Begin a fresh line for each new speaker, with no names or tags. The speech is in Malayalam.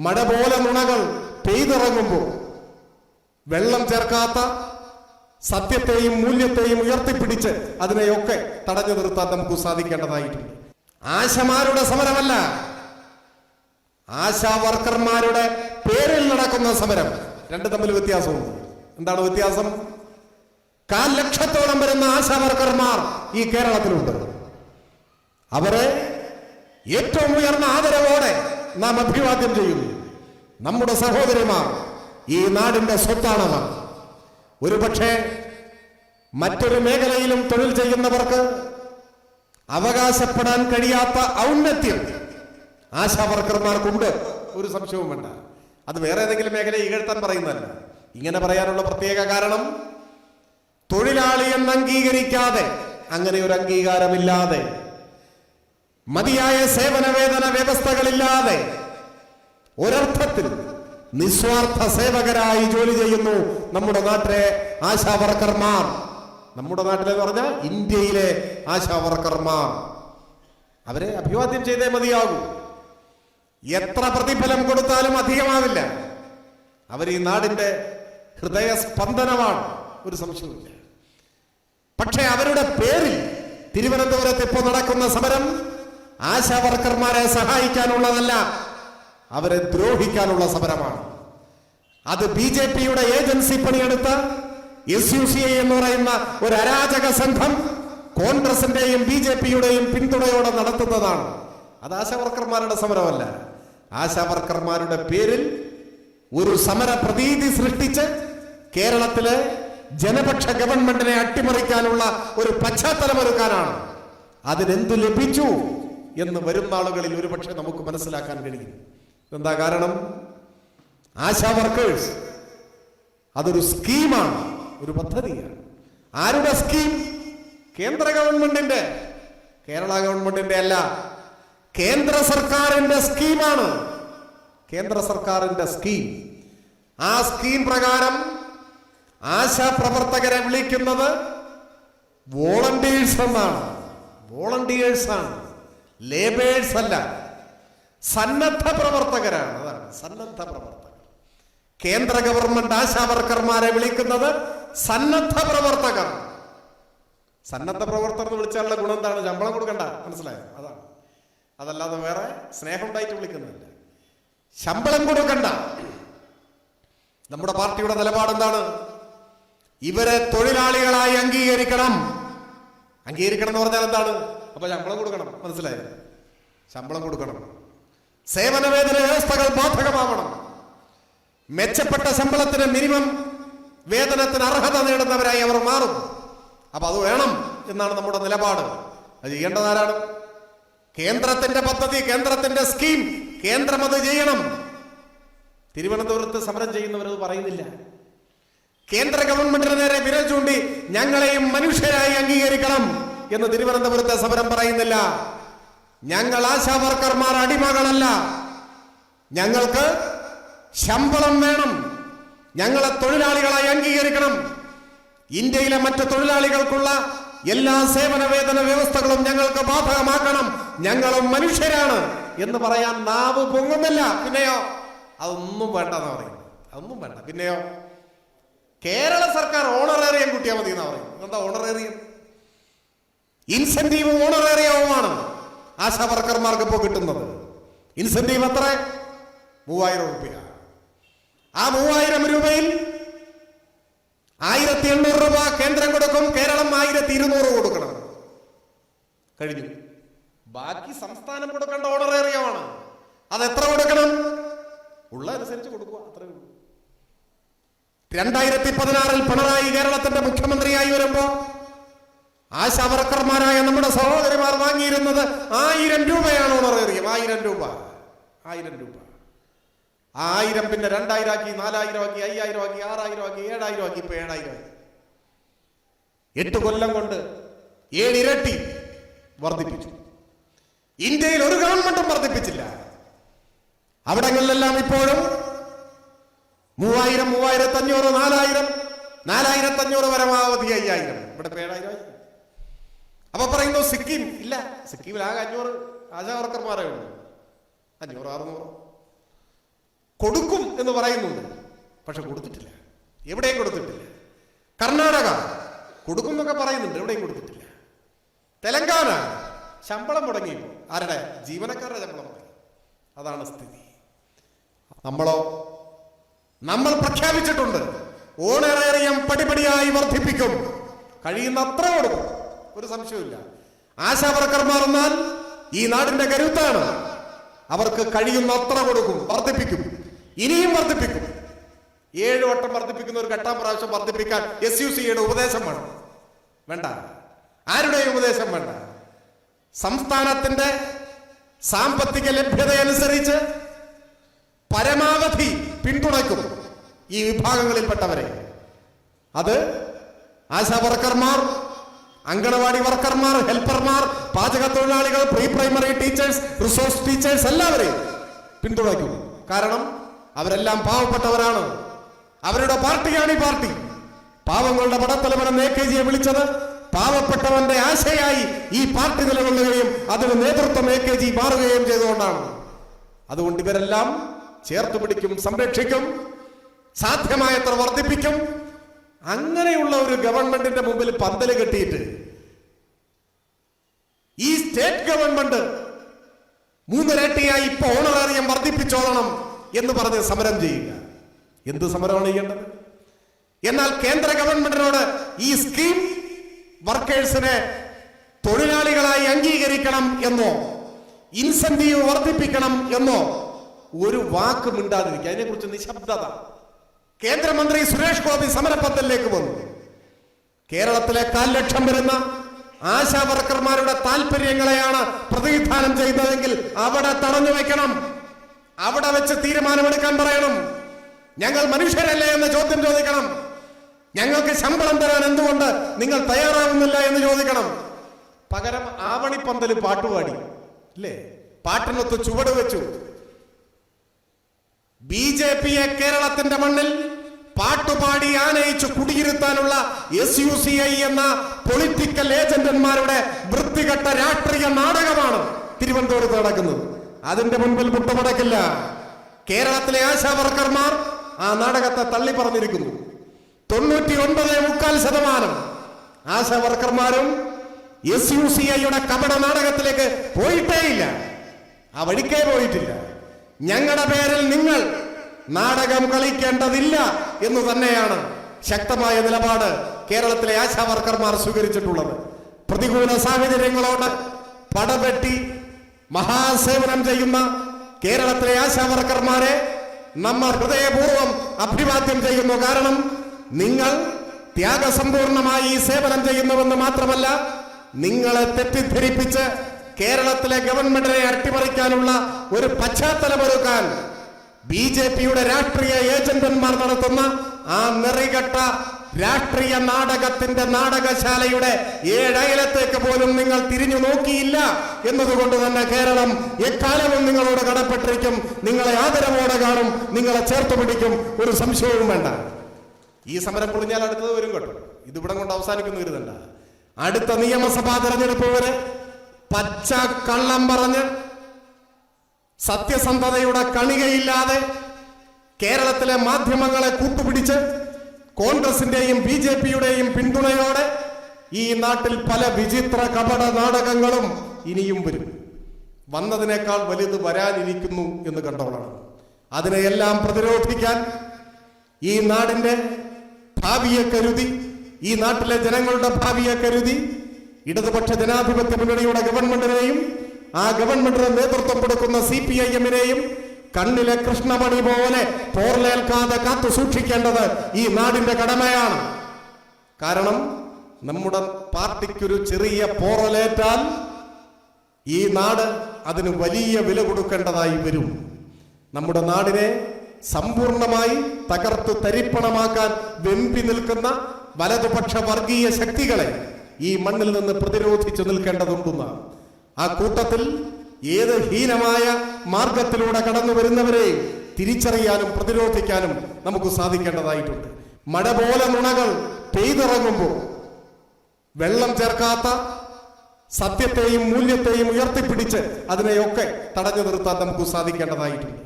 മഴ പോലെ നുണകൾ പെയ്തിറങ്ങുമ്പോൾ വെള്ളം ചേർക്കാത്ത സത്യത്തെയും മൂല്യത്തെയും ഉയർത്തിപ്പിടിച്ച് അതിനെയൊക്കെ തടഞ്ഞു നിർത്താൻ നമുക്ക് സാധിക്കേണ്ടതായിട്ടുണ്ട്. ആശമാരുടെ സമരമല്ല ആശാ വർക്കർമാരുടെ പേരിൽ നടക്കുന്ന സമരം. രണ്ട് തമ്മിൽ വ്യത്യാസമുണ്ട്. എന്താണ് വ്യത്യാസം? കാൽ ലക്ഷത്തോളം വരുന്ന ആശാ വർക്കർമാർ ഈ കേരളത്തിലുണ്ട്. അവരെ ഏറ്റവും ഉയർന്ന ആദരവോടെ നാം അഭിവാദ്യം ചെയ്യുന്നു. നമ്മുടെ സഹോദരിമാർ ഈ നാടിന്റെ സ്വത്താണവർ. ഒരുപക്ഷെ മറ്റൊരു മേഖലയിലും തൊഴിൽ ചെയ്യുന്നവർക്ക് അവകാശപ്പെടാൻ കഴിയാത്ത ഔന്നത്യം ആശാവർക്കർമാർക്കുണ്ട്. ഒരു സംശയവും വേണ്ട. അത് വേറെ ഏതെങ്കിലും മേഖല ഇകഴ്ത്താൻ പറയുന്നതല്ല. ഇങ്ങനെ പറയാനുള്ള പ്രത്യേക കാരണം തൊഴിലാളി എന്ന് അംഗീകരിക്കാതെ അങ്ങനെ ഒരു അംഗീകാരമില്ലാതെ മതിയായ സേവന വേതന വ്യവസ്ഥകളില്ലാതെ ഒരർത്ഥത്തിൽ നിസ്വാർത്ഥ സേവകരായി ജോലി ചെയ്യുന്നു നമ്മുടെ നാട്ടിലെ ആശാ വർക്കർമാർ. നമ്മുടെ നാട്ടിലെ പറഞ്ഞ ഇന്ത്യയിലെ ആശാ വർക്കർമാർ. അവരെ അഭിവാദ്യം ചെയ്തേ മതിയാകൂ. എത്ര പ്രതിഫലം കൊടുത്താലും അധികമാവില്ല. അവർ ഈ നാടിന്റെ ഹൃദയസ്പന്ദനമാണ്. ഒരു സംശയമില്ല പക്ഷേ അവരുടെ പേരിൽ തിരുവനന്തപുരത്ത് ഇപ്പോൾ നടക്കുന്ന സമരം ആശാ വർക്കർമാരെ സഹായിക്കാനുള്ളതല്ല അവരെ ദ്രോഹിക്കാനുള്ള സമരമാണ്. അത് ബി ജെ പിയുടെ ഏജൻസി പണിയെടുത്ത് എസ് യു സി ഐ എന്ന് പറയുന്ന ഒരു അരാജക സംഘം കോൺഗ്രസിന്റെയും ബി ജെ പിയുടെയും പിന്തുണയോടെ നടത്തുന്നതാണ്. അത് ആശാവർക്കർമാരുടെ സമരമല്ല. ആശാവർക്കർമാരുടെ പേരിൽ ഒരു സമര പ്രതീതി സൃഷ്ടിച്ച് കേരളത്തിലെ ജനപക്ഷ ഗവൺമെന്റിനെ അട്ടിമറിക്കാനുള്ള ഒരു പശ്ചാത്തലമൊരുക്കാനാണ് അതിനെന്തു ലഭിച്ചു? എന്ന് വരുന്ന ആളുകളിൽ ഒരുപക്ഷെ നമുക്ക് മനസ്സിലാക്കാൻ കഴിയും. എന്താ കാരണം? ആശാ വർക്കേഴ്സ്. അതൊരു സ്കീമാണ് ഒരു പദ്ധതിയാണ്. ആരുടെ സ്കീം? കേന്ദ്ര ഗവൺമെന്റിന്റെ. കേരള ഗവൺമെന്റിന്റെ അല്ല കേന്ദ്ര സർക്കാരിന്റെ സ്കീമാണ്. കേന്ദ്ര സർക്കാരിന്റെ സ്കീം. ആ സ്കീം പ്രകാരം ആശാ പ്രവർത്തകരെ വിളിക്കുന്നത് വോളണ്ടിയേഴ്സ് എന്നാണ്. വോളണ്ടിയേഴ്സ് ആണ് ലേബേഴ്സ് അല്ല സന്നദ്ധ പ്രവർത്തകരാണ് അതാണ് സന്നദ്ധ പ്രവർത്തകർ. കേന്ദ്ര ഗവൺമെന്റ് ആശാ വർക്കർമാരെ വിളിക്കുന്നത് സന്നദ്ധ പ്രവർത്തകർ. സന്നദ്ധ പ്രവർത്തകർ എന്ന് വിളിച്ചാലുള്ള ഗുണം എന്താണ്? ശമ്പളം കൊടുക്കണ്ട മനസ്സിലായോ? അതാണ്. അതല്ലാതെ വേറെ സ്നേഹം ഉണ്ടായിട്ട് വിളിക്കുന്നില്ല ശമ്പളം കൊടുക്കണ്ട. നമ്മുടെ പാർട്ടിയുടെ നിലപാട് എന്താണ്? ഇവരെ തൊഴിലാളികളായി അംഗീകരിക്കണം. അംഗീകരിക്കണം എന്ന് പറഞ്ഞാൽ എന്താണ്? അപ്പൊ ശമ്പളം കൊടുക്കണം. മനസ്സിലായോ? ശമ്പളം കൊടുക്കണം. സേവന വേതന വ്യവസ്ഥകൾ ബാധകമാവണം. മെച്ചപ്പെട്ട ശമ്പളത്തിന് മിനിമം വേതനത്തിന് അർഹത നേടുന്നവരായി അവർ മാറും. അപ്പൊ അത് വേണം എന്നാണ് നമ്മുടെ നിലപാട്. അത് ചെയ്യേണ്ടത് ആരാണ്? കേന്ദ്രത്തിന്റെ പദ്ധതി കേന്ദ്രത്തിന്റെ സ്കീം. കേന്ദ്രം അത് ചെയ്യണം. തിരുവനന്തപുരത്ത് സമരം ചെയ്യുന്നവരത് പറയുന്നില്ല. കേന്ദ്ര ഗവൺമെന്റിന് നേരെ വിരൽ ചൂണ്ടി ഞങ്ങളെയും മനുഷ്യരായി അംഗീകരിക്കണം എന്ന് തിരുവനന്തപുരത്തെ സമരം പറയുന്നില്ല. ഞങ്ങൾ ആശാ വർക്കർമാർ അടിമകളല്ല. ഞങ്ങൾക്ക് ശമ്പളം വേണം. ഞങ്ങളെ തൊഴിലാളികളായി അംഗീകരിക്കണം. ഇന്ത്യയിലെ മറ്റ് തൊഴിലാളികൾക്കുള്ള എല്ലാ സേവന വേതന വ്യവസ്ഥകളും ഞങ്ങൾക്ക് ബാധകമാക്കണം. ഞങ്ങളും മനുഷ്യരാണ് എന്ന് പറയാൻ നാവ് പൊങ്ങുന്നില്ല. പിന്നെയോ? അതൊന്നും വേണ്ടെന്ന് പറയും അതൊന്നും വേണ്ട. പിന്നെയോ? കേരള സർക്കാർ ഓണറേറിയം കൂട്ടിയാൽ മതി എന്നാ പറയും എന്താ ഓണറേറിയം ഇൻസെന്റീവ് ഓണറേറിയവുമാണ് ആശാ വർക്കർമാർക്ക് ഇപ്പോൾ കിട്ടുന്നത്. ഇൻസെന്റീവ് എത്ര? മൂവായിരം രൂപ ആ മൂവായിരം രൂപയിൽ ആയിരത്തി എണ്ണൂറ് രൂപ കേന്ദ്രം കൊടുക്കും കേരളം ആയിരത്തി ഇരുന്നൂറ് കൊടുക്കണം. കഴിഞ്ഞു. ബാക്കി സംസ്ഥാനം കൊടുക്കേണ്ട ഓണറേറിയമാണ് അത് എത്ര കൊടുക്കണം? ഉള്ള അനുസരിച്ച് കൊടുക്കുക അത്രേ ഉള്ളൂ. രണ്ടായിരത്തി പതിനാറിൽ പിണറായി കേരളത്തിന്റെ മുഖ്യമന്ത്രിയായി വരുമ്പോ ആശാവർക്കർമാരായ നമ്മുടെ സഹോദരിമാർ വാങ്ങിയിരുന്നത് ആയിരം രൂപയാണ് ഓണറേറിയം ആയിരം രൂപ. ആയിരം രൂപ. ആയിരം പിന്നെ രണ്ടായിരം ആക്കി നാലായിരം ആക്കി അയ്യായിരം ആക്കി ആറായിരം ആക്കി ഏഴായിരം ആക്കി ഇപ്പൊ ഏഴായിരം ആക്കി എട്ട് കൊല്ലം കൊണ്ട് ഏഴിരട്ടി വർദ്ധിപ്പിച്ചു. ഇന്ത്യയിൽ ഒരു ഗവൺമെന്റും വർദ്ധിപ്പിച്ചില്ല. അവിടങ്ങളിലെല്ലാം ഇപ്പോഴും മൂവായിരം മൂവായിരത്തി അഞ്ഞൂറ് നാലായിരം. നാലായിരത്തി അഞ്ഞൂറ് പരമാവധി അയ്യായിരം. ഇവിടെ ഏഴായിരം അപ്പൊ പറയുന്നു സിക്കിം ഇല്ല. സിക്കിമിൽ ആകെ അഞ്ഞൂറ് ആശാ വർക്കർമാരേ ഉള്ളൂ. അഞ്ഞൂറ് അറുന്നൂറ്. കൊടുക്കും എന്ന് പറയുന്നുണ്ട്. പക്ഷെ കൊടുത്തിട്ടില്ല. എവിടെയും കൊടുത്തിട്ടില്ല. കർണാടക കൊടുക്കും എന്നൊക്കെ പറയുന്നുണ്ട്. എവിടെയും കൊടുത്തിട്ടില്ല. തെലങ്കാന ശമ്പളം മുടങ്ങി ആരുടെ? ജീവനക്കാരുടെ ശമ്പളം മുടങ്ങി. അതാണ് സ്ഥിതി. നമ്മളോ നമ്മൾ പ്രഖ്യാപിച്ചിട്ടുണ്ട്. ഓണറേറിയം പടിപടിയായി വർദ്ധിപ്പിക്കും. കഴിയുന്നത്ര കൊടുക്കും. ഒരു സംശയമില്ല ആശാവർക്കർമാർ എന്നാൽ ഈ നാടിന്റെ കരുത്താണ്. അവർക്ക് കഴിയുന്നത്ര കൊടുക്കും വർദ്ധിപ്പിക്കും. ഇനിയും വർദ്ധിപ്പിക്കും. ഏഴ് വട്ടം വർദ്ധിപ്പിക്കുന്ന ഒരു ഘട്ടം പ്രാവശ്യം വർദ്ധിപ്പിക്കാൻ എസ് യു സിയുടെ ഉപദേശം വേണം. വേണ്ട. ആരുടെയും ഉപദേശം വേണ്ട. സംസ്ഥാനത്തിന്റെ സാമ്പത്തിക ലഭ്യതയനുസരിച്ച് പരമാവധി പിന്തുണയ്ക്കും ഈ വിഭാഗങ്ങളിൽപ്പെട്ടവരെ. അത് ആശാ വർക്കർമാർ അങ്കണവാടി വർക്കർമാർ ഹെൽപ്പർമാർ പാചക തൊഴിലാളികൾ pre primary teachers resource teachers എല്ലാവരെയും പിന്തുണയ്ക്കും കാരണം അവരെല്ലാം പാവപ്പെട്ടവരാണ്. അവരുടെ പാർട്ടിയാണ് ഈ പാർട്ടി. പാവങ്ങളുടെ പടത്തലവനം എ കെ ജിയെ വിളിച്ചത് പാവപ്പെട്ടവന്റെ ആശയായി ഈ പാർട്ടി നിലകൊള്ളുകയും അതിന് നേതൃത്വം എ കെ ജി മാറുകയും ചെയ്തുകൊണ്ടാണ്. അതുകൊണ്ട് ഇവരെല്ലാം ചേർത്ത് പിടിക്കും സംരക്ഷിക്കും സാധ്യമായത്ര വർദ്ധിപ്പിക്കും. അങ്ങനെയുള്ള ഒരു ഗവൺമെന്റിന്റെ മുമ്പിൽ പന്തൽ കെട്ടിയിട്ട് ഈ സ്റ്റേറ്റ് ഗവൺമെന്റ് മൂന്നിരട്ടിയായി ഇപ്പൊ ഓണറേറിയം വർദ്ധിപ്പിച്ചോളണം എന്ന് പറഞ്ഞ് സമരം ചെയ്യുക. എന്ത് സമരമാണ് ചെയ്യേണ്ടത്? എന്നാൽ കേന്ദ്ര ഗവൺമെന്റിനോട് ഈ സ്കീം വർക്കേഴ്സിനെ തൊഴിലാളികളായി അംഗീകരിക്കണം എന്നോ ഇൻസെന്റീവ് വർദ്ധിപ്പിക്കണം എന്നോ ഒരു വാക്ക് മിണ്ടാതിരിക്കുക. അതിനെക്കുറിച്ച് നിശബ്ദത. കേന്ദ്രമന്ത്രി സുരേഷ് ഗോപി സമരപത്തലിലേക്ക് വന്നു. കേരളത്തിലെ കാൽ ലക്ഷം വരുന്ന ആശാ വർക്കർമാരുടെ താല്പര്യങ്ങളെയാണ് പ്രതിനിധാനം ചെയ്തതെങ്കിൽ അവിടെ തടഞ്ഞു വെക്കണം. അവിടെ വെച്ച് തീരുമാനമെടുക്കാൻ പറയണം. ഞങ്ങൾ മനുഷ്യരല്ലേ എന്ന് ചോദ്യം ചോദിക്കണം. ഞങ്ങൾക്ക് ശമ്പളം തരാൻ എന്തുകൊണ്ട് നിങ്ങൾ തയ്യാറാവുന്നില്ല എന്ന് ചോദിക്കണം. പകരം ആവണിപ്പന്തൽ പാട്ടുപാടി. അല്ലേ പാട്ടിനൊത്ത് ചുവട് വെച്ചു. ബി ജെ പിയെ കേരളത്തിന്റെ മണ്ണിൽ പാട്ടുപാടി ആനയിച്ച് കുടിയിരുത്താനുള്ള എസ് യു സി ഐ എന്ന പൊളിറ്റിക്കൽ ഏജന്റന്മാരുടെ വൃത്തികെട്ട രാഷ്ട്രീയ നാടകമാണ് തിരുവനന്തപുരത്ത് നടക്കുന്നത്. അതിന്റെ മുൻപിൽ മുട്ടുമടക്കില്ല. കേരളത്തിലെ ആശാവർക്കർമാർ ആ നാടകത്തെ തള്ളി പറഞ്ഞിരിക്കുന്നു തൊണ്ണൂറ്റി ഒൻപത് മുക്കാൽ ശതമാനം ആശാവർക്കർമാരും എസ് യു സി ഐയുടെ കപട നാടകത്തിലേക്ക് പോയിട്ടേയില്ല. ആ വഴിക്കേ പോയിട്ടില്ല. ഞങ്ങളുടെ പേരിൽ നിങ്ങൾ നാടകം കളിക്കേണ്ടതില്ല എന്ന് തന്നെയാണ് ശക്തമായ നിലപാട് കേരളത്തിലെ ആശാ വർക്കർമാർ സ്വീകരിച്ചിട്ടുള്ളത്. പ്രതികൂല സാഹചര്യങ്ങളോട് പടപെട്ടി മഹാസേവനം ചെയ്യുന്ന കേരളത്തിലെ ആശാ വർക്കർമാരെ നമ്മൾ ഹൃദയപൂർവം അഭിവാദ്യം ചെയ്യുന്നു. കാരണം നിങ്ങൾ ത്യാഗസമ്പൂർണമായി ഈ സേവനം ചെയ്യുന്നുവെന്ന് മാത്രമല്ല നിങ്ങളെ തെറ്റിദ്ധരിപ്പിച്ച് കേരളത്തിലെ ഗവൺമെന്റിനെ അട്ടിമറിക്കാനുള്ള ഒരു പശ്ചാത്തലമൊരുക്കാൻ ബി ജെ പിയുടെ രാഷ്ട്രീയ ഏജന്റന്മാർ നടത്തുന്ന ആ നിറികെട്ട രാഷ്ട്രീയ നാടകത്തിന്റെ നാടകശാലയുടെ ഏഴയലത്തേക്ക് പോലും നിങ്ങൾ തിരിഞ്ഞു നോക്കിയില്ല എന്നതുകൊണ്ട് തന്നെ കേരളം എക്കാലവും നിങ്ങളോട് കടപ്പെട്ടിരിക്കും. നിങ്ങളെ ആദരവോടെ കാണും. നിങ്ങളെ ചേർത്ത് പിടിക്കും. ഒരു സംശയവും വേണ്ട. ഈ സമരം പൊളിഞ്ഞാൽ അടുത്തത് വരും കേട്ടോ. ഇതിവിടെ കൊണ്ട് അവസാനിക്കുന്ന അടുത്ത നിയമസഭാ തെരഞ്ഞെടുപ്പ് വരെ പച്ച കള്ളം പറഞ്ഞ് സത്യസന്ധതയുടെ കണികയില്ലാതെ കേരളത്തിലെ മാധ്യമങ്ങളെ കൂട്ടുപിടിച്ച് കോൺഗ്രസിന്റെയും ബി ജെ പിയുടെയും പിന്തുണയോടെ ഈ നാട്ടിൽ പല വിചിത്ര കപട നാടകങ്ങളും ഇനിയും വരും. വന്നതിനേക്കാൾ വലുത് വരാനിരിക്കുന്നു എന്ന് കണ്ടോളാണ് അതിനെയെല്ലാം പ്രതിരോധിക്കാൻ ഈ നാടിന്റെ ഭാവിയെ കരുതി ഈ നാട്ടിലെ ജനങ്ങളുടെ ഭാവിയെ കരുതി ഇടതുപക്ഷ ജനാധിപത്യ മുന്നണിയുടെ ഗവൺമെന്റിനെയും ആ ഗവൺമെന്റിന് നേതൃത്വം കൊടുക്കുന്ന സി പി ഐ എമ്മിനെയും കണ്ണിലെ കൃഷ്ണമണി പോലെ പോർലേൽക്കാതെ കാത്തു സൂക്ഷിക്കേണ്ടത് ഈ നാടിന്റെ കടമയാണ്. കാരണം നമ്മുടെ പാർട്ടിക്കൊരു ചെറിയ പോറലേറ്റാൽ ഈ നാട് അതിന് വലിയ വില കൊടുക്കേണ്ടതായി വരും. നമ്മുടെ നാടിനെ സമ്പൂർണമായി തകർത്ത് തരിപ്പണമാക്കാൻ വെമ്പി നിൽക്കുന്ന വലതുപക്ഷ വർഗീയ ശക്തികളെ ഈ മണ്ണിൽ നിന്ന് പ്രതിരോധിച്ചു നിൽക്കേണ്ടതുണ്ടെന്നാണ് ആ കൂട്ടത്തിൽ ഏത് ഹീനമായ മാർഗത്തിലൂടെ കടന്നു വരുന്നവരെ തിരിച്ചറിയാനും പ്രതിരോധിക്കാനും നമുക്ക് സാധിക്കേണ്ടതായിട്ടുണ്ട്. മഴ പോലെ നുണകൾ പെയ്തിറങ്ങുമ്പോൾ വെള്ളം ചേർക്കാത്ത സത്യത്തെയും മൂല്യത്തെയും ഉയർത്തിപ്പിടിച്ച് അതിനെയൊക്കെ തടഞ്ഞു നിർത്താൻ നമുക്ക് സാധിക്കേണ്ടതായിട്ടുണ്ട്.